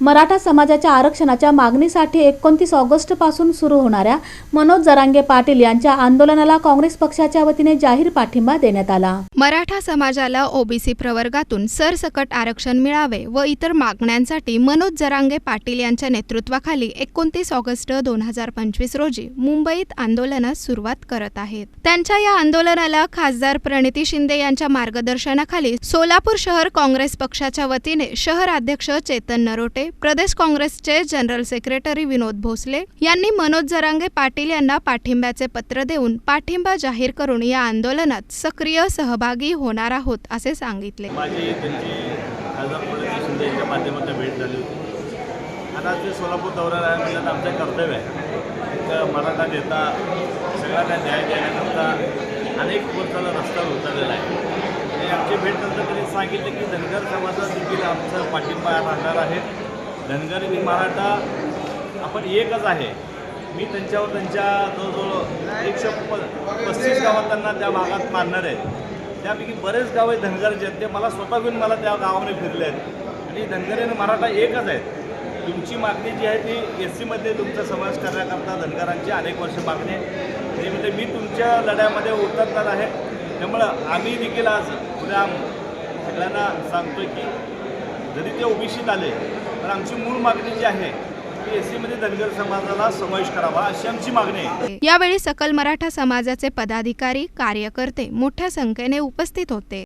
मराठा समाजाच्या आरक्षणाच्या मागणीसाठी एकोणतीस ऑगस्टपासून सुरू होणाऱ्या मनोज जरांगे पाटील यांच्या आंदोलनाला काँग्रेस पक्षाच्या वतीने जाहीर पाठिंबा देण्यात आला. मराठा समाजाला ओबीसी प्रवर्गातून सरसकट आरक्षण मिळावे व इतर मागण्यांसाठी मनोज जरांगे पाटील यांच्या नेतृत्वाखाली एकोणतीस ऑगस्ट दोन हजार पंचवीस रोजी मुंबईत आंदोलनास सुरुवात करत आहेत. त्यांच्या या आंदोलनाला खासदार प्रणिती शिंदे यांच्या मार्गदर्शनाखाली सोलापूर शहर काँग्रेस पक्षाच्या वतीने शहर अध्यक्ष चेतन नरोटे प्रदेश काँग्रेसचे जनरल सेक्रेटरी विनोद भोसले यांनी मनोज जरांगे पाटील यांना पाठिंब्याचे पत्र देऊन पाठिंबा जाहीर करून या आंदोलनात सक्रिय सहभागी होणार आहोत असे सांगितले. माझी त्यांची माध्यमातून भेट झाली होती. आता ते सोलापूर दौऱ्याला आहे म्हणजे आमचं कर्तव्य आहे. एक मराठा नेता सगळ्यांना न्याय देण्याकरता अनेक वर्षाला रस्ता उतरलेला आहे. आणि आमची भेट नंतर त्यांनी सांगितलं की धनगर समाजात देखील आमचं पाठिंबा राहणार आहे. धनगर आणि मराठा आपण एकच आहे. मी त्यांच्यावर त्यांच्या जवळजवळ एकशे पस्तीस गावात त्यांना त्या भागात मानणार आहे. त्यापैकी बरेच गाव आहेत धनगरचे आहेत ते मला स्वतः घेऊन मला त्या गावाने फिरले आहेत. आणि धनगर आणि मराठा एकच आहेत. तुमची मागणी जी आहे ती एस सीमध्ये तुमचा समावेश करण्याकरता धनगरांची अनेक वर्ष मागणी आहे. ते म्हणजे मी तुमच्या लढ्यामध्ये उतरणार आहे. त्यामुळं आम्ही देखील आज उद्या सगळ्यांना सांगतोय की जरी ते ओबीसीत आले तर आमची मूळ मागणी जी आहे आहे. यावेळी सकल मराठा समाजाचे पदाधिकारी कार्यकर्ते मोठ्या संख्येने उपस्थित होते.